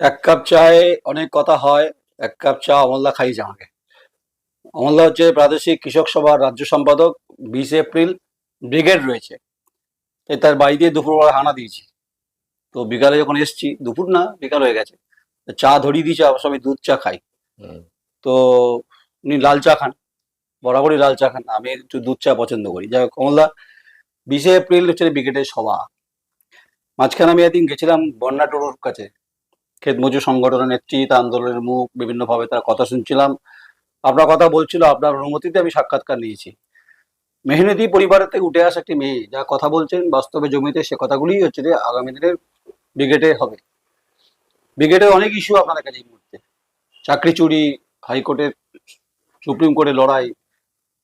এক কাপ চায়ে অনেক কথা হয় এক কাপ চা অমলদা খাইয়েছে আমাকে অমলদা হচ্ছে প্রাদেশিক কৃষক সভার রাজ্য সম্পাদক বিশ এপ্রিল ব্রিগেড রয়েছে। তাই তার বাড়ি দিয়ে দুপুরবেলা হানা দিয়েছি। তো বিকালে যখন এসছি দুপুর না বিকাল হয়ে গেছে। চা ধরিয়ে দিয়েছে অবশ্য আমি দুধ চা খাই তো উনি লাল চা খান বরাবরই লাল চা খান আমি একটু দুধ চা পছন্দ করি। যাই হোক কমলদা বিশে এপ্রিল হচ্ছে ব্রিগেডের সভা। মাঝখানে আমি একদিন গেছিলাম বন্যা টুরুর কাছে। ক্ষেত মজুর সংগঠনের নেতৃত্ব আন্দোলনের মুখ, বিভিন্নভাবে তার কথা শুনছিলাম। আপনার কথা বলছিল, আপনার অনুমতিতে আমি সাক্ষাৎকার নিয়েছি। মেহনতি পরিবারের থেকে উঠে আসা একটি মেয়ে, যা কথা বলছেন, বাস্তবে জমিতে সে কথাগুলিই হচ্ছে যে আগামী দিনের ব্রিগেডে হবে। ব্রিগেডের অনেক ইস্যু আপনাদের কাছে এই মুহূর্তে। চাকরি চুরি, হাইকোর্টের সুপ্রিম কোর্টে লড়াই,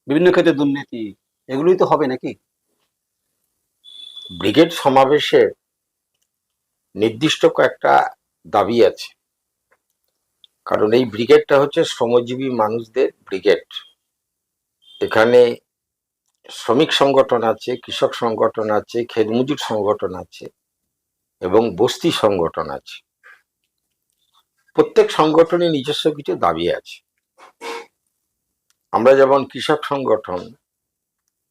বিভিন্ন ক্ষেত্রে দুর্নীতি, এগুলোই তো হবে নাকি? ব্রিগেড সমাবেশে নির্দিষ্ট কয়েকটা দাবি আছে। কারণ এই ব্রিগেডটা হচ্ছে শ্রমজীবী মানুষদের ব্রিগেড। এখানে শ্রমিক সংগঠন আছে, কৃষক সংগঠন আছে খেতমজুর সংগঠন আছে এবং বস্তি সংগঠন আছে। প্রত্যেক সংগঠনের নিজস্ব কিছু দাবি আছে। আমরা যেমন কৃষক সংগঠন,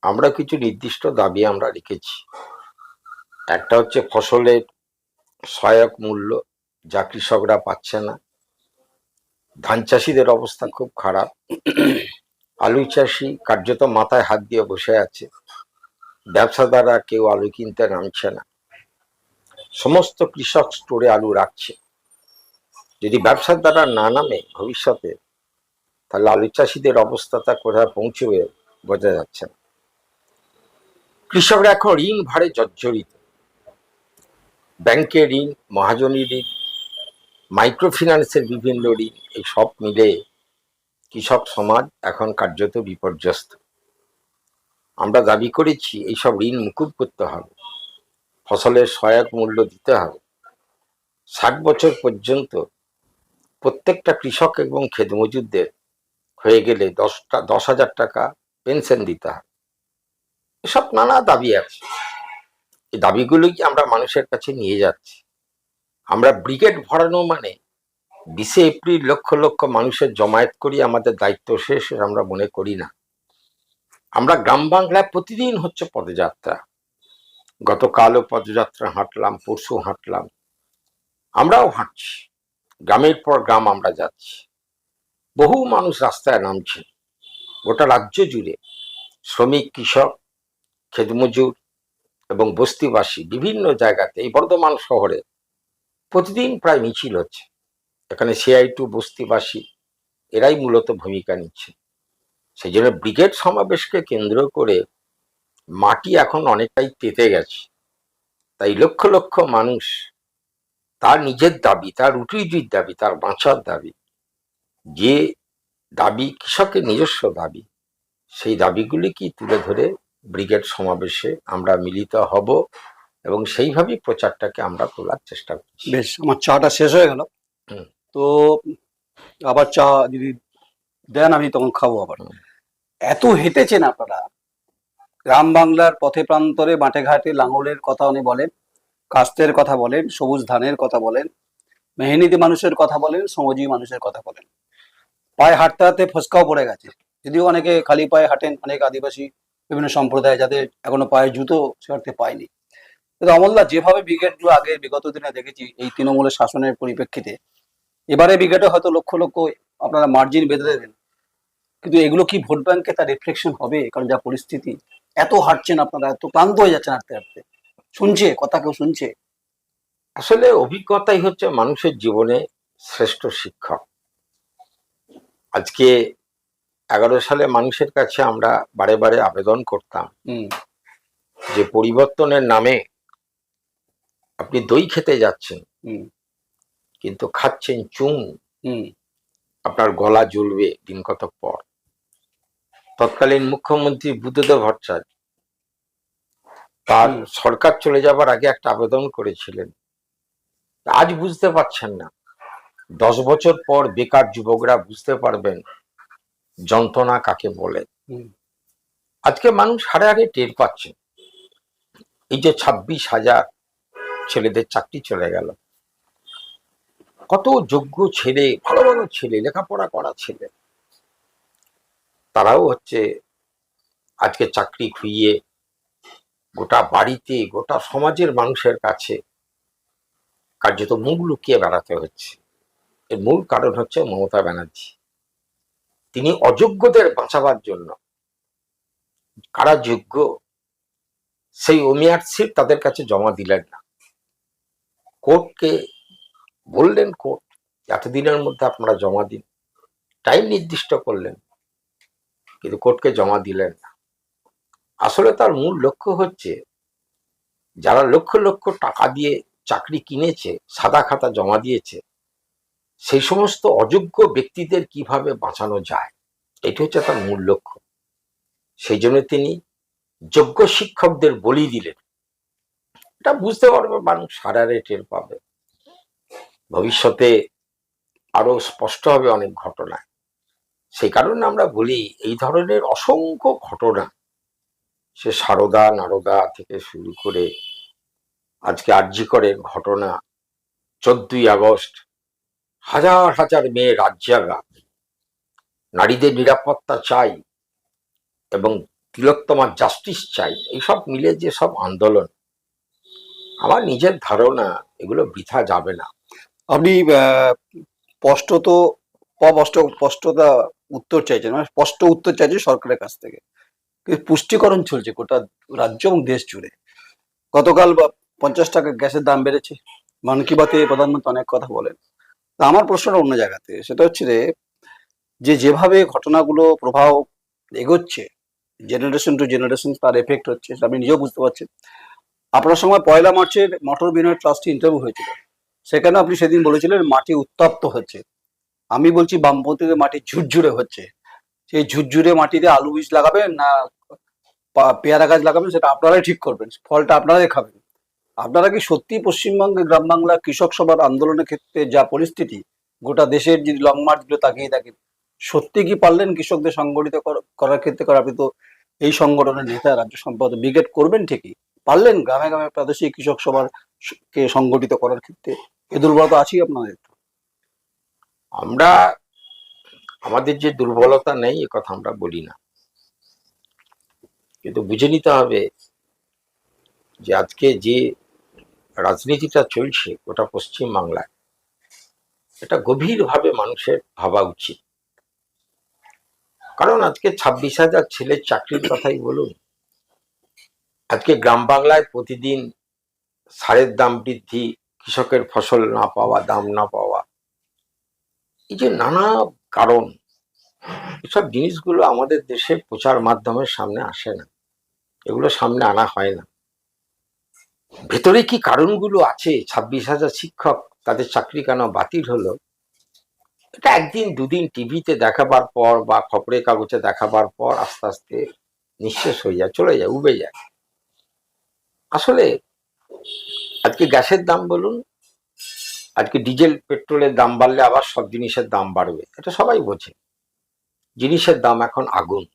আমরা কিছু নির্দিষ্ট দাবি আমরা রেখেছি। একটা হচ্ছে ফসলের সহায়ক মূল্য যা কৃষকরা পাচ্ছে না। ধান চাষিদের অবস্থা খুব খারাপ। আলু চাষি কার্যত মাথায় হাত দিয়ে বসে আছে। ব্যবসাদাররা কেউ আলু কিনতে নামছে না। সমস্ত কৃষক স্টোরে আলু রাখছে। যদি ব্যবসাদাররা না নামে ভবিষ্যতে, তাহলে আলু চাষিদের অবস্থাটা কোথায় পৌঁছবে বোঝা যাচ্ছে না। কৃষকরা এখন ঋণ ভারে জর্জরিত। ব্যাংকের ঋণ মহাজনী ঋণ মাইক্রো ফিন্যান্সের বিভিন্ন ঋণ, এই সব মিলে কৃষক সমাজ এখন কার্যত বিপর্যস্ত। আমরা দাবি করেছি এইসব ঋণ মুকুব করতে হবে, ফসলের সহায়ক মূল্য দিতে হবে। ষাট বছর পর্যন্ত প্রত্যেকটা কৃষক এবং খেতমজুরদের হয়ে গেলে দশটা, দশ হাজার টাকা পেনশন দিতে হবে। এসব নানা দাবি আছে। এই দাবিগুলোই আমরা মানুষের কাছে নিয়ে যাচ্ছি। আমরা ব্রিগেড ভরানো মানে বিশে এপ্রিল লক্ষ লক্ষ মানুষের জমায়েত করি, আমাদের দায়িত্ব শেষ আমরা মনে করি না। আমরা গ্রাম বাংলায় প্রতিদিন হচ্ছে পদযাত্রা। গতকালও পদযাত্রা হাঁটলাম, পরশু হাঁটলাম। আমরাও হাঁটছি। গ্রামের পর গ্রাম আমরা যাচ্ছি। বহু মানুষ রাস্তায় নামছে। গোটা রাজ্য জুড়ে শ্রমিক, কৃষক, খেতমজুর এবং বস্তিবাসী বিভিন্ন জায়গাতে, এই বর্ধমান শহরে প্রতিদিন প্রায় মিছিল হচ্ছে। এখানে সিআই টু বস্তিবাসী, এরাই মূলত ভূমিকা নিচ্ছে। সেই জন্য ব্রিগেড সমাবেশকে কেন্দ্র করে মাটি এখন অনেকটাই তেতে গেছে। তাই লক্ষ লক্ষ মানুষ তার নিজের দাবি, তার রুটির দাবি, তার বাঁচার দাবি, যে দাবি কৃষকের নিজস্ব দাবি, সেই দাবিগুলি কি তুলে ধরে ব্রিগেড সমাবেশে আমরা মিলিত হব। এবং সেইভাবেই প্রচারটাকে আমরা তোলার চেষ্টা করছি। বেশ আমার চাটা শেষ হয়ে গেল। তো আবার চা যদি দেন আমি তখন খাব আবার। এত হেঁটেছেন আপনারা। গ্রাম বাংলার পথে প্রান্তরে মাঠে ঘাটে লাঙলের কথা উনি বলেন কাস্তের কথা বলেন সবুজ ধানের কথা বলেন মেহনীতি মানুষের কথা বলেন শ্রমজীবী মানুষের কথা বলেন। পায়ে হাঁটতে হাঁটতে ফসকাও পড়ে গেছে। যদিও অনেকে খালি পায়ে হাঁটেন অনেক আদিবাসী বিভিন্ন সম্প্রদায় যাদের এখনও পায়ে জুতো সেরতে পায়নি। কিন্তু অমলদা যেভাবে ব্রিগেডগুলো আগে বিগত দিনে দেখেছি এই তৃণমূলের শাসনের পরিপ্রেক্ষিতে এবারে ব্রিগেডে হয়তো লক্ষ লক্ষ আপনারা মার্জিন বেঁধে দেবেন। কিন্তু এগুলো কি ভোট ব্যাংকে তার রিফ্লেকশন হবে? কারণ যা পরিস্থিতি এত হাঁটছেন আপনারা এত ক্লান্ত হয়ে যাচ্ছেন হাঁটতে হাঁটতে। শুনছে কথা কেউ শুনছে? আসলে অভিজ্ঞতাই হচ্ছে মানুষের জীবনে শ্রেষ্ঠ শিক্ষক। আজকে এগারো সালে মানুষের কাছে আমরা বারে বারে আবেদন করতাম হুম। যে পরিবর্তনের নামে আপনি দই খেতে যাচ্ছেন কিন্তু খাচ্ছেন চুন আপনার গলা জ্বলবে দিন কতক পর। তৎকালীন মুখ্যমন্ত্রী বুদ্ধদেব ভট্টাচার্য তার সরকার চলে যাবার আগে একটা আবেদন করেছিলেন। আজ বুঝতে পারছেন না। দশ বছর পর বেকার যুবকরা বুঝতে পারবেন যন্ত্রণা কাকে বলে। আজকে মানুষ হারে হারে টের পাচ্ছে। এই যে ছাব্বিশ হাজার ছেলেদের চাকরি চলে গেল। কত যোগ্য ছেলে, ভালো ভালো ছেলে, লেখাপড়া করা ছেলে। তারাও হচ্ছে আজকে চাকরি খুইয়ে গোটা বাড়িতে, গোটা সমাজের মানুষের কাছে কার্যত মুখ লুকিয়ে বেড়াতে হচ্ছে। এর মূল কারণ হচ্ছে মমতা ব্যানার্জি। তিনি অযোগ্যদের বাঁচাবার জন্য কারা যোগ্য, সেই ওমিয়ার সিট তাদের কাছে জমা দিলেন না। কোর্টকে, বললেন কোর্ট, এতদিনের মধ্যে আপনারা জমা দিন। টাইম নির্দিষ্ট করলেন, কিন্তু কোর্টকে জমা দিলেন না। আসলে তার মূল লক্ষ্য হচ্ছে, যারা লক্ষ লক্ষ টাকা দিয়ে চাকরি কিনেছে, সাদা খাতা জমা দিয়েছে, সেই সমস্ত অযোগ্য ব্যক্তিদের কীভাবে বাঁচানো যায়? এটি হচ্ছে তার মূল লক্ষ্য। সেই জন্য তিনি যোগ্য শিক্ষকদের বলি দিলেন। এটা বুঝতে পারবে মানুষ সারা টের পাবে। ভবিষ্যতে আরও স্পষ্ট হবে অনেক ঘটনা। সেই কারণে আমরা বলি, এই ধরনের অসংখ্য ঘটনা, সে সারদা নারদা থেকে শুরু করে আজকে আর্যিকরের ঘটনা, চোদ্দই আগস্ট, হাজার হাজার মেয়ে রাজ্যাগা নারীদের নিরাপত্তা চাই এবং তিলোত্তমার জাস্টিস চাই, এইসব মিলে যে সব আন্দোলন আমার নিজের ধারণা, এগুলো বৃথা যাবে না। আপনি স্পষ্টত, অস্পষ্ট, স্পষ্টতা উত্তর চাইছেন মানে স্পষ্ট উত্তর চাইছে সরকারের কাছ থেকে। পুষ্টিকরণ চলছে গোটা রাজ্য এবং দেশ জুড়ে। গতকাল পঞ্চাশ টাকা গ্যাসের দাম বেড়েছে। মন কি বাতে প্রধানমন্ত্রী অনেক কথা বলেন। আমার প্রশ্নটা অন্য জায়গাতে। সেটা হচ্ছে রে যে যেভাবে ঘটনাগুলো প্রভাব এগোচ্ছে জেনারেশন টু জেনারেশন তার এফেক্ট হচ্ছে, সেটা আপনি নিজেও বুঝতে পারছেন। আপনার সময় পয়লা মার্চের মোটর বিনয় ট্রাস্টে ইন্টারভিউ হয়েছিল। সেখানে আপনি সেদিন বলেছিলেন মাটি উত্তপ্ত হচ্ছে। আমি বলছি, বামপন্থীদের মাটি ঝুরঝুরে হচ্ছে। সেই ঝুরঝুরে মাটিতে আলু বীজ লাগাবেন না পেয়ারা গাছ লাগাবেন, সেটা আপনারাই ঠিক করবেন। ফলটা আপনারাই খাবেন। আপনারা কি সত্যি পশ্চিমবঙ্গে, গ্রাম বাংলা কৃষক সভার আন্দোলনের ক্ষেত্রে যা পরিস্থিতি, গোটা দেশের যদি লং মার্চগুলো তাকিয়ে থাকেন সত্যি কি পারলেন কৃষকদের সংগঠিত করার ক্ষেত্রে? আপনি তো এই সংগঠনের নেতা রাজ্য সম্পাদক ব্রিগেড করবেন ঠিকই। পারলেন গ্রামে গ্রামে প্রাদেশিক কৃষক সভার কে সংগঠিত করার ক্ষেত্রে। এ দুর্বলতা আছেই আপনাদের? আমরা, আমাদের যে দুর্বলতা নেই, এ কথা আমরা বলি না। কিন্তু বুঝে নিতে হবে যে আজকে যে রাজনীতিটা চলছে গোটা পশ্চিম বাংলায় এটা গভীরভাবে মানুষের ভাবা উচিত। কারণ আজকে ছাব্বিশ হাজার ছেলের চাকরির কথাই বলুন। আজকে গ্রাম বাংলায় প্রতিদিন সারের দাম বৃদ্ধি, কৃষকের ফসল না পাওয়া, দাম না পাওয়া। এই যে নানা কারণ, এসব জিনিসগুলো আমাদের দেশে প্রচার মাধ্যমের সামনে আসে না। এগুলো সামনে আনা হয় না। ভেতরে কি কারণগুলো আছে? ছাব্বিশ হাজার শিক্ষক তাদের চাকরি কেন বাতিল হলো? এটা একদিন দুদিন টিভিতে দেখাবার পর বা খবরের কাগজে দেখাবার পর আস্তে আস্তে নিঃশেষ হয়ে যায়, চলে যায়, উবে যায়। আসলে আজকে গ্যাসের দাম বলুন, আজকে ডিজেল, পেট্রোলের দাম বাড়লে আবার সব জিনিসের দাম বাড়বে, এটা সবাই বোঝে। জিনিসের দাম এখন আগুন।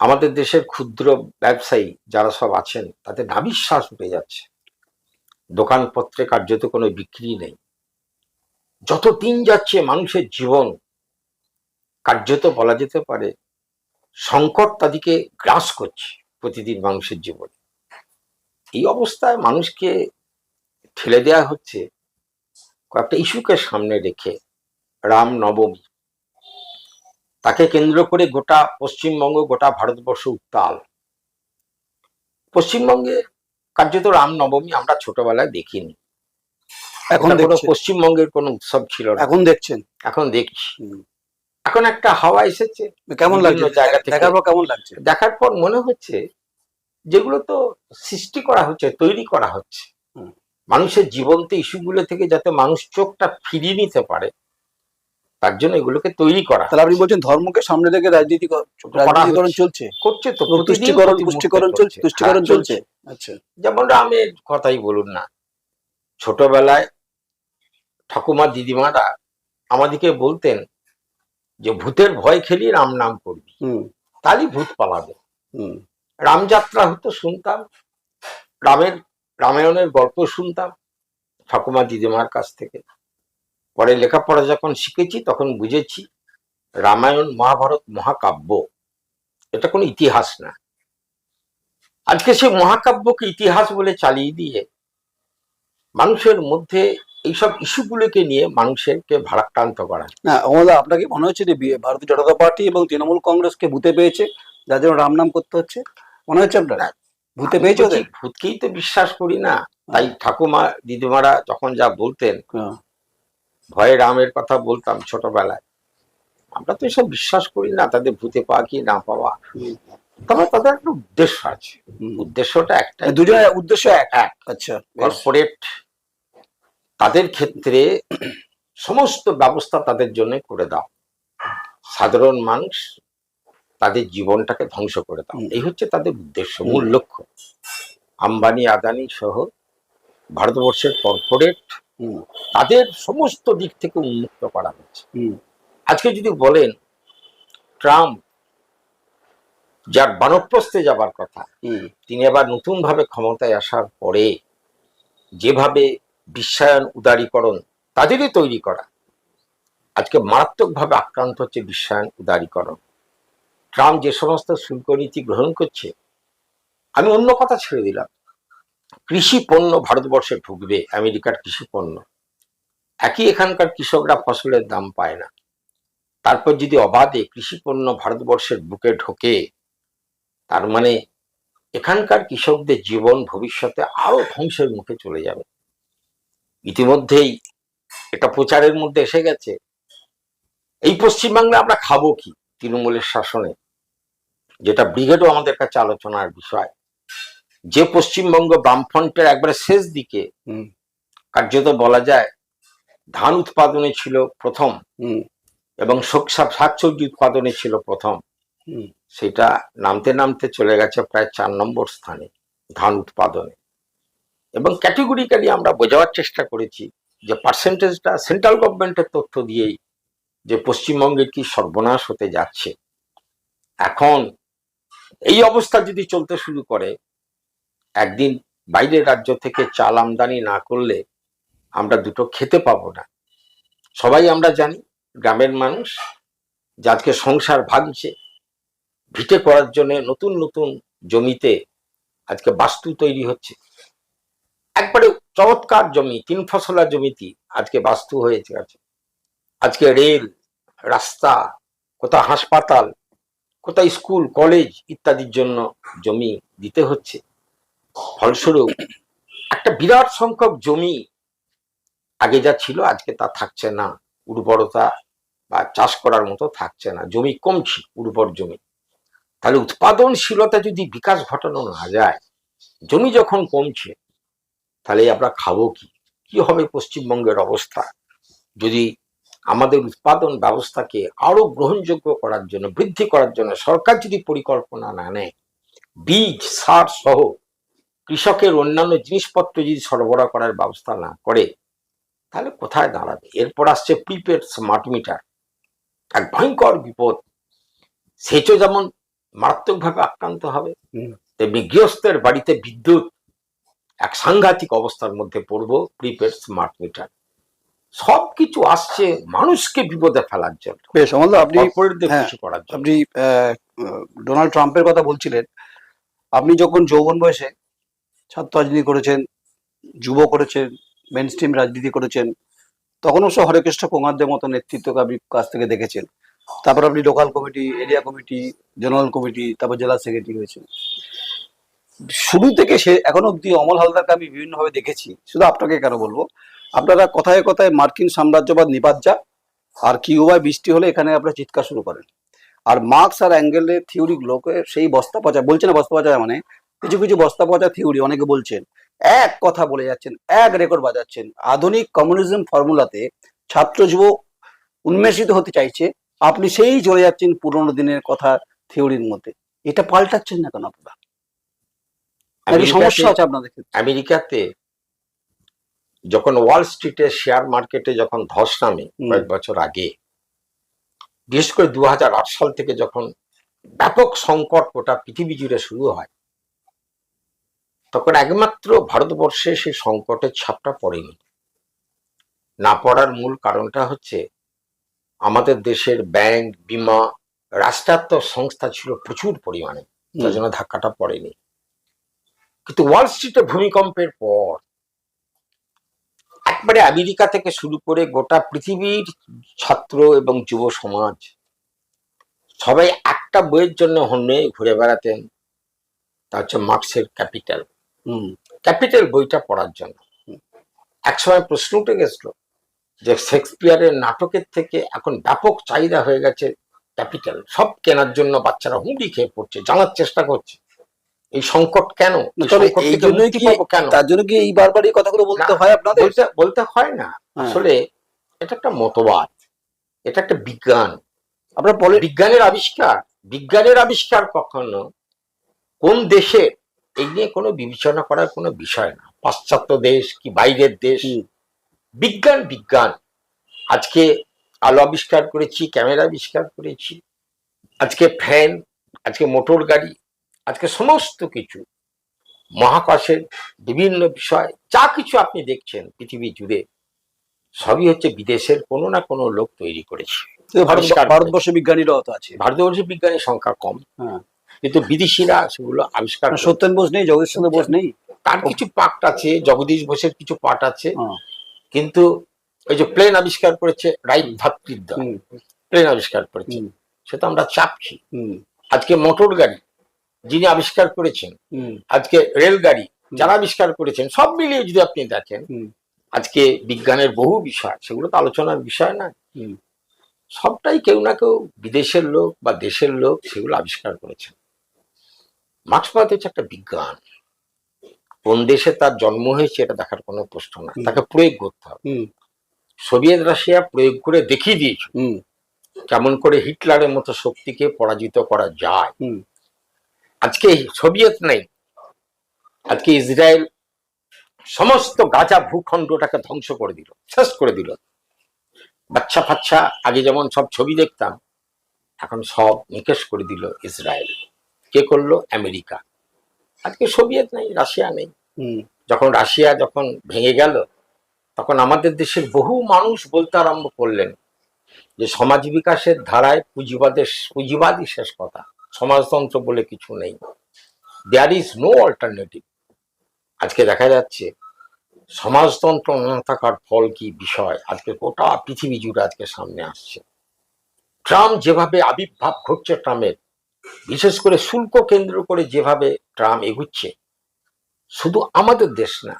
আমাদের দেশের ক্ষুদ্র ব্যবসায়ী যারা সব আছেন, তাদের নাবিশ্বাস উঠে যাচ্ছে। দোকানপত্রে কার্যত কোনো বিক্রি নেই। যত দিন যাচ্ছে মানুষের জীবন, কার্যত বলা যেতে পারে, সংকট তাদেরকে গ্রাস করছে প্রতিদিন মানুষের জীবনে। এই অবস্থায় মানুষকে ঠেলে দেওয়া হচ্ছে কয়েকটা ইস্যুকে সামনে রেখে রাম নবমী। তাকে কেন্দ্র করে গোটা পশ্চিমবঙ্গ, গোটা ভারতবর্ষ উত্তাল। পশ্চিমবঙ্গে কার্যত রাম নবমী আমরা ছোটবেলায় দেখিনি। এখন কোনো পশ্চিমবঙ্গের কোনো উৎসব ছিল না। এখন দেখছেন। এখন দেখছি। এখন একটা হাওয়া এসেছে কেমন লাগছে? জায়গা থেকে। দেখার পর কেমন লাগছে? দেখার পর মনে হচ্ছে যেগুলো তো সৃষ্টি করা হচ্ছে তৈরি করা হচ্ছে। মানুষের জীবন্ত ইস্যুগুলো থেকে যাতে মানুষ চোখটা ফিরিয়ে নিতে পারে তার জন্য এগুলোকে তৈরি করা তাহলে আপনি বলছেন ধর্মকে সামনে রেখে রাজনীতি রাজনীতিকরণ চলছে? করছে তো তুষ্টিকরণ তুষ্টিকরণ চলছে? তুষ্টিকরণ হ্যাঁ, চলছে? আচ্ছা। যেমন রামের কথাই বলুন না ছোটবেলায় ঠাকুমা দিদিমারা আমাদেরকে বলতেন যে ভূতের ভয় খেলি রাম নাম করবি। হুম। তাহলেই ভূত পালাবে। হুম। রামযাত্রা হতো শুনতাম। রামের রামায়ণের গল্প শুনতাম ঠাকুমা দিদিমার কাছ থেকে। পরে লেখাপড়া যখন শিখেছি তখন বুঝেছি রামায়ণ মহাভারত মহাকাব্য। এটা কোনো ইতিহাস না। আজকে সে মহাকাব্যকে ইতিহাস বলে চালিয়ে দিয়ে মানুষের মধ্যে এইসব ইস্যুগুলোকে নিয়ে মানুষেরকে ভারাক্রান্ত করা। না আপনাকে মনে হচ্ছে যে ভারতীয় জনতা পার্টি এবং তৃণমূল কংগ্রেসকে ভূতে পেয়েছে? যার জন্য রাম নাম করতে হচ্ছে? মনে হচ্ছে আপনার? ভূতে পেয়েছে ওদের? ভূতকেই তো বিশ্বাস করি না। তাই ঠাকুমা দিদিমারা যখন যা বলতেন হ্যাঁ, ভয়ে রামের কথা বলতাম ছোটবেলায়। আমরা তো এসব বিশ্বাস করি না তাদের ভূতে পাওয়া কি না পাওয়া। তবে তাদের একটা উদ্দেশ্য আছে। উদ্দেশ্যটা একটা দুজনের উদ্দেশ্য এক। এক আচ্ছা। কর্পোরেট তাদের ক্ষেত্রে সমস্ত ব্যবস্থা তাদের জন্য করে দাও। সাধারণ মানুষ তাদের জীবনটাকে ধ্বংস করে দাও। এই হচ্ছে তাদের উদ্দেশ্য মূল লক্ষ্য। আম্বানি আদানি সহ ভারতবর্ষের কর্পোরেট তাদের সমস্ত দিক থেকে উন্মুক্ত করা হচ্ছে। আজকে যদি বলেন ট্রাম্প যার বানপ্রস্থে যাবার কথা তিনি আবার নতুন ভাবে ক্ষমতায় আসার পরে যেভাবে বিশ্বায়ন, উদারীকরণ তাদেরই তৈরি করা। আজকে মারাত্মকভাবে আক্রান্ত হচ্ছে বিশ্বায়ন, উদারীকরণ। ট্রাম্প যে সমস্ত শুল্ক নীতি গ্রহণ করছে, আমি অন্য কথা ছেড়ে দিলাম। কৃষি পণ্য ভারতবর্ষে ঢুকবে আমেরিকার কৃষি পণ্য। একই এখানকার কৃষকরা ফসলের দাম পায় না। তারপর যদি অবাধে কৃষি পণ্য ভারতবর্ষের বুকে ঢোকে, তার মানে এখানকার কৃষকদের জীবন ভবিষ্যতে আরও ধ্বংসের মুখে চলে যাবে। ইতিমধ্যেই এটা প্রচারের মধ্যে এসে গেছে। এই পশ্চিমবাংলা আমরা খাব কি তৃণমূলের শাসনে? যেটা ব্রিগেডও আমাদের কাছে আলোচনার বিষয়। যে পশ্চিমবঙ্গ বামফ্রন্টের একবারে শেষ দিকে কার্যত বলা যায় ধান উৎপাদনে ছিল প্রথম এবং শাকসবজি উৎপাদনে ছিল প্রথম। সেটা নামতে নামতে চলে গেছে প্রায় চার নম্বর স্থানে ধান উৎপাদনে। এবং ক্যাটেগরিক্যালি আমরা বোঝাবার চেষ্টা করেছি যে পার্সেন্টেজটা সেন্ট্রাল গভর্নমেন্টের তথ্য দিয়েই যে পশ্চিমবঙ্গে কি সর্বনাশ হতে যাচ্ছে। এখন এই অবস্থা যদি চলতে শুরু করে, একদিন বাইরের রাজ্য থেকে চাল আমদানি না করলে আমরা দুটো খেতে পাবো না। সবাই আমরা জানি, গ্রামের মানুষ, যে আজকে সংসার ভাঙছে, ভিটে করার জন্য নতুন নতুন জমিতে আজকে বাস্তু তৈরি হচ্ছে। একবারে চমৎকার জমি, তিন ফসলা জমিতে আজকে বাস্তু হয়েছে আছে আজকে রেল, রাস্তা কোথাও হাসপাতাল, কোথায় স্কুল, কলেজ ইত্যাদির জন্য জমি দিতে হচ্ছে। ফলস্বরূপ একটা বিরাট সংখ্যক জমি আগে যা ছিল, আজকে তা থাকছে না। উর্বরতা বা চাষ করার মতো থাকছে না। জমি কমছে, উর্বর জমি। তাহলে উৎপাদনশীলতা যদি বিকাশ ঘটানো না যায়, জমি যখন কমছে তাহলে আমরা খাব কি? কি হবে পশ্চিমবঙ্গের অবস্থা? যদি আমাদের উৎপাদন ব্যবস্থাকে আরও গ্রহণযোগ্য করার জন্য বৃদ্ধি করার জন্য সরকার যদি পরিকল্পনা না নেয় বীজ সার সহ কৃষকের অন্যান্য জিনিসপত্র যদি সরবরাহ করার ব্যবস্থা না করে তাহলে কোথায় দাঁড়াবে? এরপর আসছে প্রিপেড স্মার্ট মিটার। এক ভয়ঙ্কর বিপদ। সেচও যেমন মারাত্মকভাবে আক্রান্ত হবে তেমনি গৃহস্থের বাড়িতে বিদ্যুৎ এক সাংঘাতিক অবস্থার মধ্যে পড়ব প্রিপেড স্মার্ট মিটার সবকিছু আসছে মানুষকে বিপদে ফেলার জন্য। বেশ আপনি হ্যাঁ, করার জন্য। আপনি ডোনাল্ড ট্রাম্পের কথা বলছিলেন। আপনি যখন যৌবন বয়সে ছাত্র রাজনীতি করেছেন যুব করেছেন মেন স্ট্রিম রাজনীতি করেছেন তখন অবশ্য হরেকৃষ্ণ কুমারদের মতো নেতৃত্বকে আপনি কাছ থেকে দেখেছেন। তারপর আপনি local committee area committee general committee তারপর জেলা সেক্রেটারি হয়েছেন। শুরু থেকে সে এখন অব্দি অমল হালদারকে আমি বিভিন্নভাবে দেখেছি। শুধু আপনাকে কেন বলব? আপনারা কথায় কথায় মার্কিন সাম্রাজ্যবাদ নিপাত যা, আর কিউবায় বৃষ্টি হলে এখানে আপনারা চিৎকার শুরু করেন। আর মার্কস আর অ্যাঙ্গেলের থিওরি গুলোকে সেই বস্তা পচা, বলছে না বস্তা পচা মানে? কিছু কিছু বস্তা পচা থিওরি অনেকে বলছেন। এক কথা বলে যাচ্ছেন, এক রেকর্ড বাজাচ্ছেন। আধুনিক কমিউনিজম ফর্মুলাতে ছাত্র যুবক উন্মেষিত হতে চাইছে, আপনি সেই চলে যাচ্ছেন পুরোনো দিনের কথা থিওরির মধ্যে। এটা পাল্টাচ্ছেন না কেন আপনারা? সমস্যা আমেরিকাতে- আছে আপনাদের আমেরিকাতে যখন ওয়াল স্ট্রিটে শেয়ার মার্কেটে যখন ধস নামে। কয়েক বছর আগে বিশেষ করে দু হাজার আট সাল থেকে যখন ব্যাপক সংকট গোটা পৃথিবী জুড়ে শুরু হয় তখন একমাত্র ভারতবর্ষে সেই সংকটের ছাপটা পড়েনি। না পড়ার মূল কারণটা হচ্ছে আমাদের দেশের ব্যাংক বিমা রাষ্ট্রায়ত্ত সংস্থা ছিল প্রচুর পরিমাণে তার জন্য ধাক্কাটা পড়েনি। কিন্তু ওয়াল স্ট্রিটে ভূমিকম্পের পর একবারে আমেরিকা থেকে শুরু করে গোটা পৃথিবীর ছাত্র এবং যুব সমাজ সবাই একটা বইয়ের জন্য হন্যে ঘুরে বেড়াতেন। তা হচ্ছে মার্কসের ক্যাপিটাল। হুম। ক্যাপিটাল বইটা পড়ার জন্য। একসময় প্রশ্ন উঠে গেছিল যে শেক্সপিয়ারের নাটকের থেকে এখন ব্যাপক চাহিদা হয়ে গেছে ক্যাপিটাল। সব কেনার জন্য বাচ্চারা হুমড়ি খেয়ে পড়ছে জানার চেষ্টা করছে। এই সংকট কেন? এই জন্যই কি কেন? তার জন্য কি এই বারবার এই কথাগুলো বলতে হয় আপনাদের? বলতে বলতে হয় না। হ্যাঁ। আসলে এটা একটা মতবাদ। এটা একটা বিজ্ঞান। আপনার বলে বিজ্ঞানের আবিষ্কার। বিজ্ঞানের আবিষ্কার কখনো কোন দেশে এই নিয়ে কোনো বিবেচনা করার কোনো বিষয় না। পাশ্চাত্য দেশ কি বাইরের দেশ? বিজ্ঞান বিজ্ঞান। আজকে আলো আবিষ্কার করেছি ক্যামেরা আবিষ্কার করেছি। আজকে ফ্যান আজকে মোটর গাড়ি। আজকে সমস্ত কিছু মহাকাশের বিভিন্ন বিষয় যা কিছু আপনি দেখছেন পৃথিবী জুড়ে সবই হচ্ছে বিদেশের কোনো না কোনো লোক তৈরি করেছে। ভারত আবিষ্কার করে। বিজ্ঞানীরাও তো আছে। ভারতবর্ষের বিজ্ঞানের সংখ্যা কম। হ্যাঁ। কিন্তু বিদেশিরা সেগুলো আবিষ্কার করে। সত্যেন বোস নেই জগদীশ চন্দ্র বোস নেই। তার কিছু পার্ট আছে জগদীশ বোসের কিছু পার্ট আছে। হ্যাঁ। কিন্তু ওই যে প্লেন আবিষ্কার করেছে রাইট ভাতৃদ্ব হুম, প্লেন আবিষ্কার করেছে। সেটা আমরা চাপছি। আজকে মোটর গাড়ি যিনি আবিষ্কার করেছেন আজকে রেলগাড়ি যারা আবিষ্কার করেছেন সব মিলিয়ে যদি আপনি দেখেন আজকে বিজ্ঞানের বহু বিষয় সেগুলো তো আলোচনার বিষয় না সবটাই কেউ না কেউ বিদেশের লোক বা দেশের লোক সেগুলো আবিষ্কার করেছেন। মার্ক্সবাদ হচ্ছে একটা বিজ্ঞান। কোন দেশে তার জন্ম হয়েছে এটা দেখার কোনো প্রশ্ন না। তাকে প্রয়োগ করতে হবে। সোভিয়েত রাশিয়া প্রয়োগ করে দেখিয়ে দিয়েছে। কেমন করে হিটলারের মতো শক্তিকে পরাজিত করা যায়। আজকে সোভিয়েত নেই আজকে ইসরায়েল সমস্ত গাজা ভূখণ্ডটাকে ধ্বংস করে দিল শেষ করে দিল। বাচ্চা ফাচ্চা আগে যেমন সব ছবি দেখতাম এখন সব নিকেশ করে দিল ইসরায়েল। কে করল? আমেরিকা। আজকে সোভিয়েত নেই রাশিয়া নেই। যখন রাশিয়া যখন ভেঙে গেল তখন আমাদের দেশের বহু মানুষ বলতে আরম্ভ করলেন যে সমাজ বিকাশের ধারায় পুঁজিবাদের পুঁজিবাদই শেষ কথা। সমাজতন্ত্র বলে কিছু নেই। দেয়ার ইজ নো অল্টারনেটিভ আজকে দেখা যাচ্ছে, সমাজতন্ত্র না থাকার ফল কি বিষয়? আজকে গোটা পৃথিবী জুড়ে আজকে সামনে আসছে। ট্রাম্প যেভাবে আবির্ভাব ঘটছে ট্রাম্পের, বিশেষ করে শুল্ক কেন্দ্র করে যেভাবে ট্রাম্প এগুচ্ছে, শুধু আমাদের দেশ না,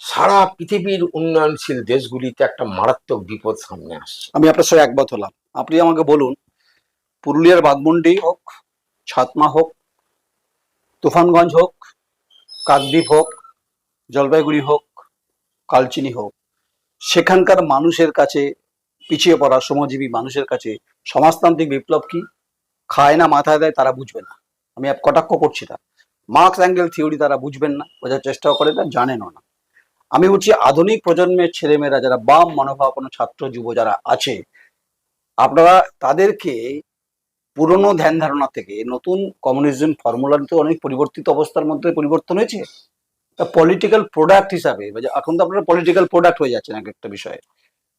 সারা পৃথিবীর উন্নয়নশীল দেশগুলিতে একটা মারাত্মক বিপদ সামনে আসছে। আমি আপনার সঙ্গে একমত হলাম। আপনি আমাকে বলুন, পুরুলিয়ার বাগমুন্ডি হোক ছাতমা হোক, তুফানগঞ্জ হোক, কাকদ্বীপ হোক, জলপাইগুড়ি হোক, কালচিনি হোক, সেখানকার মানুষের কাছে পিছিয়ে পড়া শ্রমজীবী মানুষের কাছে সমাজতান্ত্রিক বিপ্লব কি? খায় না, মাথায় দেয়, তারা বুঝবে না। আমি এক কটাক্ষ করছি না। মার্কস অ্যাঙ্গেল থিওরি তারা বুঝবেন না, বোঝার চেষ্টাও করে না, জানেনও না। আমি বলছি, আধুনিক প্রজন্মের ছেলেমেয়েরা, যারা বাম মনোভাবাপন্ন ছাত্র, যুব যারা আছে, আপনারা তাদেরকে পুরনো ধ্যান ধারণা থেকে নতুন কমিউনিজম ফর্মুলাতে অনেক পরিবর্তিত অবস্থার মধ্যে পরিবর্তন হয়েছে? পলিটিক্যাল প্রোডাক্ট হিসাবে এখন তো আপনারা পলিটিক্যাল প্রোডাক্ট হয়ে যাচ্ছেন এক একটা বিষয়ে।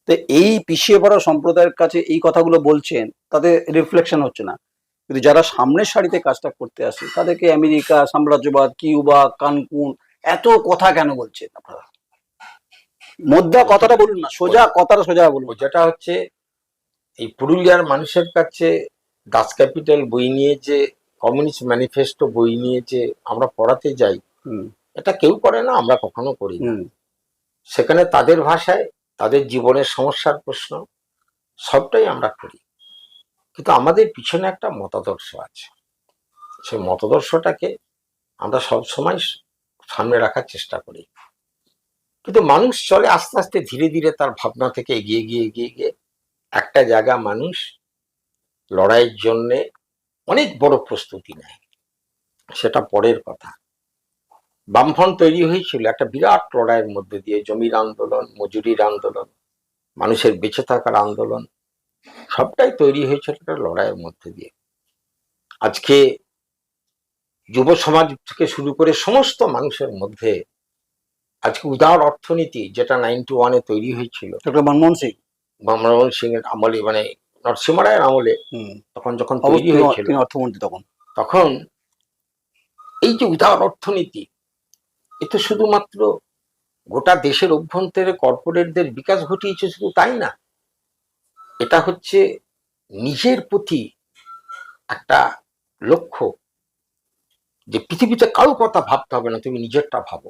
তো এই পিছিয়ে পড়া সম্প্রদায়ের কাছে এই কথাগুলো বলছেন, তাদের রিফ্লেকশন হচ্ছে না। কিন্তু যারা সামনের সারিতে কাজটা করতে আসে, তাদেরকে আমেরিকা, সাম্রাজ্যবাদ, কিউবা, কানকুন, এত কথা কেন বলছেন আপনারা? মোদ্দা কথাটা বলুন না, সোজা কথাটা সোজা বলুন। যেটা হচ্ছে, এই পুরুলিয়ার মানুষের কাছে দাস ক্যাপিটাল বই নিয়ে যে কমিউনিস্ট ম্যানিফেস্টো বই নিয়ে যে আমরা পড়াতে যাই এটা কেউ করে না আমরা কখনো করি না। সেখানে তাদের ভাষায় তাদের জীবনের সমস্যার প্রশ্ন সবটাই আমরা করি। কিন্তু আমাদের পিছনে একটা মতাদর্শ আছে। সেই মতাদর্শটাকে আমরা সব সময় সামনে রাখার চেষ্টা করি। কিন্তু মানুষ চলে আস্তে আস্তে ধীরে ধীরে তার ভাবনা থেকে এগিয়ে গিয়ে এগিয়ে গিয়ে একটা জায়গা মানুষ লড়াইয়ের জন্যে অনেক বড় প্রস্তুতি নেয়। সেটা পরের কথা। বামফ্রন্ট তৈরি হয়েছিল একটা বিরাট লড়াইয়ের মধ্যে দিয়ে জমির আন্দোলন মজুরির আন্দোলন মানুষের বেঁচে থাকার আন্দোলন সবটাই তৈরি হয়েছিল একটা লড়াইয়ের মধ্যে দিয়ে। আজকে যুব সমাজ থেকে শুরু করে সমস্ত মানুষের মধ্যে আজকে উদার অর্থনীতি যেটা নাইনটি ওয়ানে তৈরি হয়েছিল। ডক্টর মনমোহন সিং। মনমোহন সিং এর আমলে মানে নরসিংহ রায়ের আমলে তখন যখন তৈরি হয়েছিল অর্থমন্ত্রী তখন। তখন এই যে উদার অর্থনীতি এ তো শুধুমাত্র গোটা দেশের অভ্যন্তরে কর্পোরেটদের বিকাশ ঘটিয়েছে শুধু তাই না এটা হচ্ছে নিজের প্রতি একটা লক্ষ্য যে পৃথিবীতে কারও কথা ভাবতে হবে না তুমি নিজেরটা ভাবো।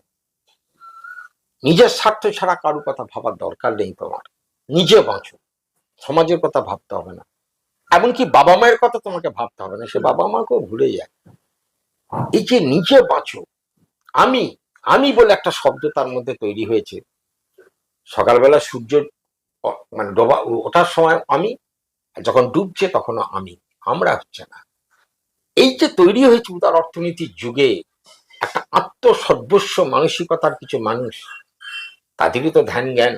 নিজের স্বার্থ ছাড়া কারও কথা ভাবার দরকার নেই তোমার নিজে বাঁচো। সমাজের কথা ভাবতে হবে না। এমনকি বাবা মায়ের কথা তোমাকে ভাবতে হবে না, সে বাবা মাকেও ভুলে যায়। এই যে নিজে বাঁচো। আমি আমি বলে একটা শব্দ তার মধ্যে তৈরি হয়েছে। সকালবেলা সূর্য মানে ডোবা ওঠার সময় আমি, যখন ডুবছে তখনও আমি, আমরা হচ্ছে না। এই যে তৈরি হয়েছে উদার অর্থনীতির যুগে, একটা আত্মসর্বস্ব মানসিকতার কিছু মানুষ, তাদেরই তো ধ্যান জ্ঞান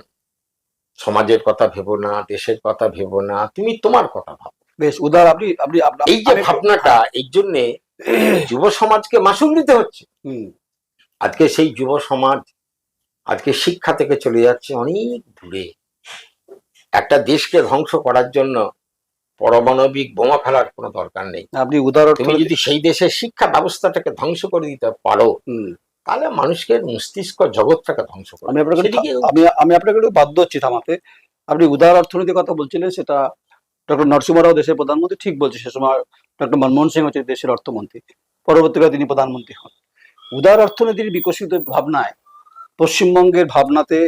সমাজের কথা ভেবো না দেশের কথা ভেবো না তুমি তোমার কথা ভাবো। বেশ উদার আপনি আপনি এই যে ভাবনাটা এই জন্যে যুব সমাজকে মাসুল দিতে হচ্ছে। আজকে সেই যুব সমাজ আজকে শিক্ষা থেকে চলে যাচ্ছে অনেক দূরে। একটা দেশকে ধ্বংস করার জন্য পরমাণবিক বোমা ফেলার কোনো দরকার নেই। আপনি উদাহরণ তুমি যদি সেই দেশের শিক্ষা ব্যবস্থাটাকে ধ্বংস করে দিতে পারো তাহলে মানুষকে মস্তিষ্ক জগৎটাকে ধ্বংস করে আমি আপনাকে আমি আমি আপনাকে একটু বাধ্য হচ্ছি থামাতে। আপনি উদার অর্থনীতির কথা বলছিলেন সেটা ডক্টর নরসিংহ রাও দেশের প্রধানমন্ত্রী ঠিক বলছে সে সময় ডক্টর মনমোহন সিং হচ্ছে দেশের অর্থমন্ত্রী পরবর্তীকালে তিনি প্রধানমন্ত্রী হন। উদার অর্থনীতির বিকশিত ভাবনায় পশ্চিমবঙ্গের ভাবনাতে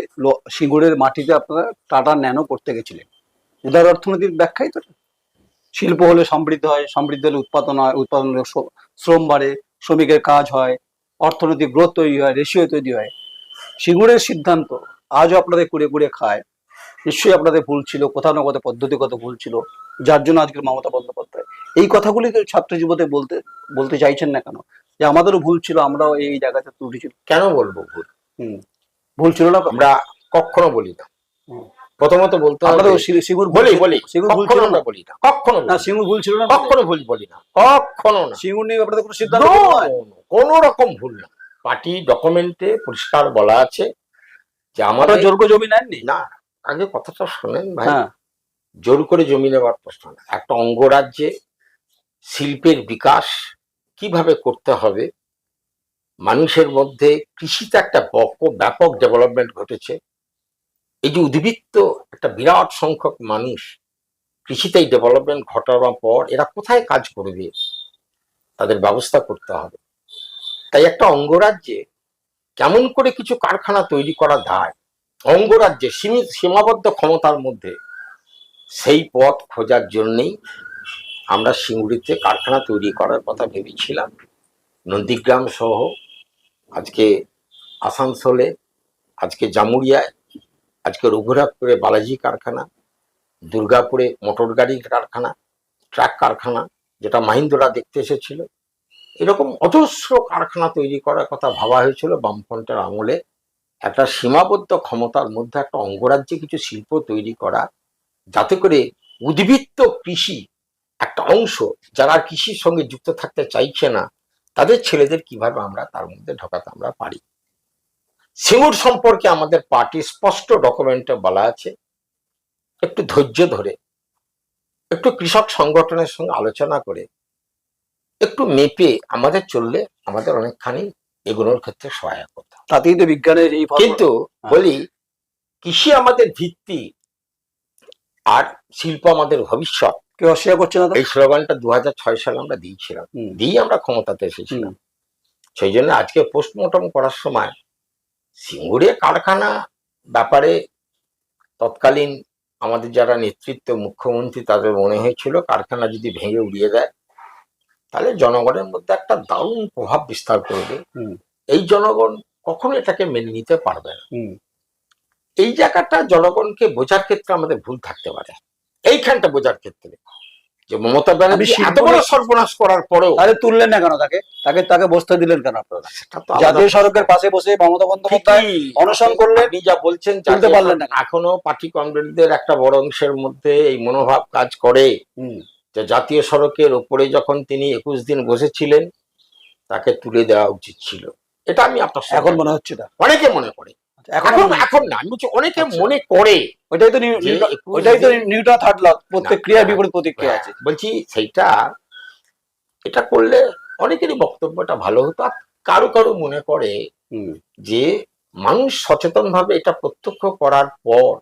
সিঙ্গুরের মাটিতে আপনারা টাটা ন্যানো করতে গেছিলেন। উদার অর্থনীতির ব্যাখ্যাই তো শিল্প হলে সমৃদ্ধ হয় সমৃদ্ধ হলে উৎপাদন হয় উৎপাদন হলে শ্রম বাড়ে শ্রমিকের কাজ হয় অর্থনৈতিক গ্রোথ তৈরি হয় রেশিও তৈরি হয়। সিঙ্গুরের সিদ্ধান্ত আজও আপনাদের কুড়ে কুড়ে খায়। নিশ্চয়ই আপনাদের ভুল ছিল কোথাও না কোথাও পদ্ধতিগত ভুল ছিল যার জন্য আজকের মমতা বন্দ্যোপাধ্যায়। এই কথাগুলি তো ছাত্র যুবতে বলতে বলতে চাইছেন না কেন? যে আমাদেরও ভুল ছিল আমরাও এই জায়গাতে ত্রুটি ছিল। কেন বলব ভুল? হুম ভুল ছিল না আমরা কখনো বলি না। প্রথমত বলতে হবে সিঙ্গুর বলি বলি সিঙ্গুর ভুল ছিল না? আমরা বলি না কখনো না না। সিঙ্গুর ভুল ছিল না? কখনো ভুল বলি না কখনো না। সিঙ্গুর নিয়ে আপনাদের কোনো সিদ্ধান্ত নয় কোন রকম ভুল না। পার্টি ডকুমেন্টে পরিষ্কার বলা আছে যে আমাদের জোর করে জমি নেননি? না আগে কথাটা শোনেন ভাই। হ্যাঁ। জোর করে জমি নেওয়ার প্রশ্ন না। একটা অঙ্গরাজ্যে শিল্পের বিকাশ কীভাবে করতে হবে? মানুষের মধ্যে কৃষিতে একটা বক- ব্যাপক ডেভেলপমেন্ট ঘটেছে। এই যে উদ্বৃত্ত একটা বিরাট সংখ্যক মানুষ কৃষিতে এই ডেভেলপমেন্ট ঘটানোর পর এরা কোথায় কাজ করবে? তাদের ব্যবস্থা করতে হবে। তাই একটা অঙ্গরাজ্যে কেমন করে কিছু কারখানা তৈরি করা দায় অঙ্গরাজ্যে সীমিত সীমাবদ্ধ ক্ষমতার মধ্যে সেই পথ খোঁজার জন্যেই আমরা সিঙ্গুড়িতে কারখানা তৈরি করার কথা ভেবেছিলাম। নন্দীগ্রাম সহ আজকে আসানসোলে, আজকে জামুরিয়ায় আজকে রঘুরাজপুরে বালাজি কারখানা, দুর্গাপুরে মোটর গাড়ির কারখানা, ট্রাক কারখানা, যেটা মাহিন্দ্রা দেখতে এসেছিল। এরকম অজস্র কারখানা তৈরি করার কথা ভাবা হয়েছিল বামফ্রন্টের আমলে। একটা সীমাবদ্ধ ক্ষমতার মধ্যে একটা অঙ্গরাজ্যে কিছু শিল্প তৈরি করা, যাতে করে উদ্বৃত্ত কৃষি একটা অংশ, যারা কৃষির সঙ্গে যুক্ত থাকতে চাইছে না, তাদের ছেলেদের কীভাবে আমরা তার মধ্যে ঢোকাতে আমরা পারি? সিঙ্গুর সম্পর্কে আমাদের পার্টি স্পষ্ট ডকুমেন্টে বলা আছে, একটু ধৈর্য ধরে, একটু কৃষক সংগঠনের সঙ্গে আলোচনা করে একটু মেপে আমাদের চললে আমাদের অনেকখানি এগুলোর ক্ষেত্রে সহায়ক হতো। তাতেই তো বিজ্ঞানের এই কিন্তু বলি কৃষি আমাদের ভিত্তি আর শিল্প আমাদের ভবিষ্যৎ। কেউ অস্বীকার করছে না এই স্লোগানটা দু সালে আমরা দিয়েছিলাম। দিয়ে আমরা ক্ষমতাতে এসেছিলাম। সেই জন্য আজকে পোস্টমর্টম করার সময় সিঙ্গুরে কারখানা ব্যাপারে তৎকালীন আমাদের যারা নেতৃত্ব মুখ্যমন্ত্রী তাদের মনে হয়েছিল কারখানা যদি ভেঙে উড়িয়ে দেয় তাহলে জনগণের মধ্যে একটা দারুণ প্রভাব বিস্তার করবে। এই জনগণ কখনো এটাকে মেনে নিতে পারবে না। এই জায়গাটা জনগণকে বোঝার ক্ষেত্রে আমাদের ভুল থাকতে পারে। এইখানটা বোঝার ক্ষেত্রে। যে মমতা ব্যানার্জি এত বড় সর্বনাশ করার পরেও তাহলে তুললেন না কেন তাকে? তাকে তাকে বসতে দিলেন কেন আপনারা? জাতীয় সড়কের পাশে বসে মমতা বন্দ্যোপাধ্যায় অনশন করলেন আপনি যা বলছেন তুলতে পারলেন না। এখনও পার্টি কমরেডদের একটা বড় অংশের মধ্যে এই মনোভাব কাজ করে। যে জাতীয় সড়কের ওপরে যখন তিনি একুশ দিন বসেছিলেন তাকে তুলে দেওয়া উচিত ছিল। এটা আমি আপনার এখন মনে হচ্ছে না অনেকে মনে করে। এখন এখন এখন না আমি বলছি অনেকে আচ্ছা। মনে করে ওইটাই তো ওইটাই তো নিউটন থার্ড ল প্রত্যেক না, বিপরীত প্রতিক্রিয়া হ্যাঁ, আছে বলছি সেইটা এটা করলে অনেকেরই বক্তব্যটা ভালো হতো। আর কারও কারও মনে করে যে মানুষ সচেতন ভাবে এটা প্রত্যক্ষ করার পর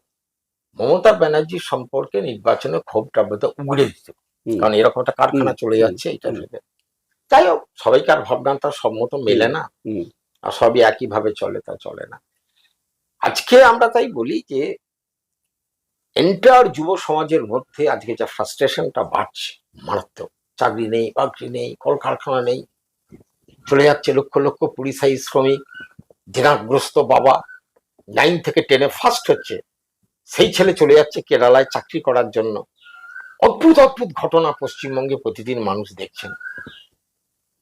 মমতা ব্যানার্জির সম্পর্কে নির্বাচনে ক্ষোভটা বোধ উগড়ে দিতে। কারণ এরকম একটা কারখানা চলে যাচ্ছে এটা ভেবে। যাই হোক সবাইকার ভাবনাটা সম্মত মেলে না। আর সবই একই ভাবে চলে তা চলে না। আজকে আমরা তাই বলি যে এন্টার যুব সমাজের মধ্যে আজকে যা ফ্রাস্ট্রেশনটা বাড়ছে মারাত্মক। চাকরি নেই বাকরি নেই কলকারখানা নেই চলে যাচ্ছে লক্ষ লক্ষ পরিযায়ী শ্রমিক জেনাগ্রস্ত বাবা নাইন থেকে টেনে ফার্স্ট হচ্ছে। সেই ছেলে চলে যাচ্ছে কেরালায় চাকরি করার জন্য। অদ্ভুত অদ্ভুত ঘটনা পশ্চিমবঙ্গে প্রতিদিন মানুষ দেখছেন।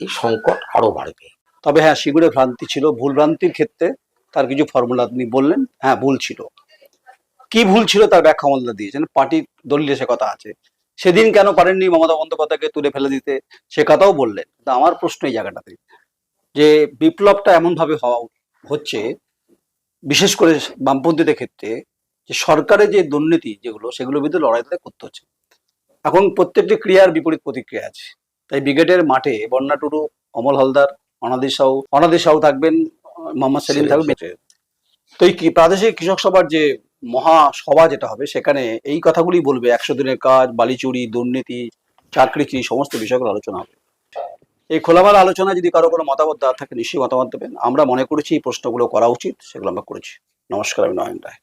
এই সংকট আরও বাড়বে। তবে হ্যাঁ শিগুড়ে ভ্রান্তি ছিল। ভুল ভ্রান্তির ক্ষেত্রে তার কিছু ফর্মুলা আপনি বললেন। হ্যাঁ ভুল ছিল। কি ভুল ছিল তার ব্যাখ্যা মূল্য দিয়েছেন। পার্টির দলীয় সে কথা আছে। সেদিন কেন পারেননি মমতা বন্দ্যোপাধ্যায়কে তুলে ফেলে দিতে? সে কথাও বললেন। আমার প্রশ্ন এই জায়গাটাতে, যে বিপ্লবটা এমন ভাবে হওয়া হচ্ছে, বিশেষ করে বামপন্থীদের ক্ষেত্রে, যে সরকারের যে দুর্নীতি যেগুলো, সেগুলোর বিরুদ্ধে লড়াই তাদের করতে হচ্ছে। এখন প্রত্যেকটি ক্রিয়ার বিপরীত প্রতিক্রিয়া আছে। তাই ব্রিগেডের মাঠে বন্যা টুডু অমল হালদার অনাদি সাউ অনাদি সাউ থাকবেন মোহাম্মদ সেলিম থাকবেন। তো এই প্রাদেশিক কৃষক সভার যে মহা সভা যেটা হবে সেখানে এই কথাগুলি বলবে। একশো দিনের কাজ বালিচুরি দুর্নীতি চাকরি চুরি সমস্ত বিষয়গুলো আলোচনা হবে। এই খোলামেলা আলোচনা যদি কারও কোনো মতামত দেওয়ার থাকে নিশ্চয়ই মতামত দেবেন। আমরা মনে করেছি এই প্রশ্নগুলো করা উচিত সেগুলো আমরা করেছি। নমস্কার আমি নয়ন রায়।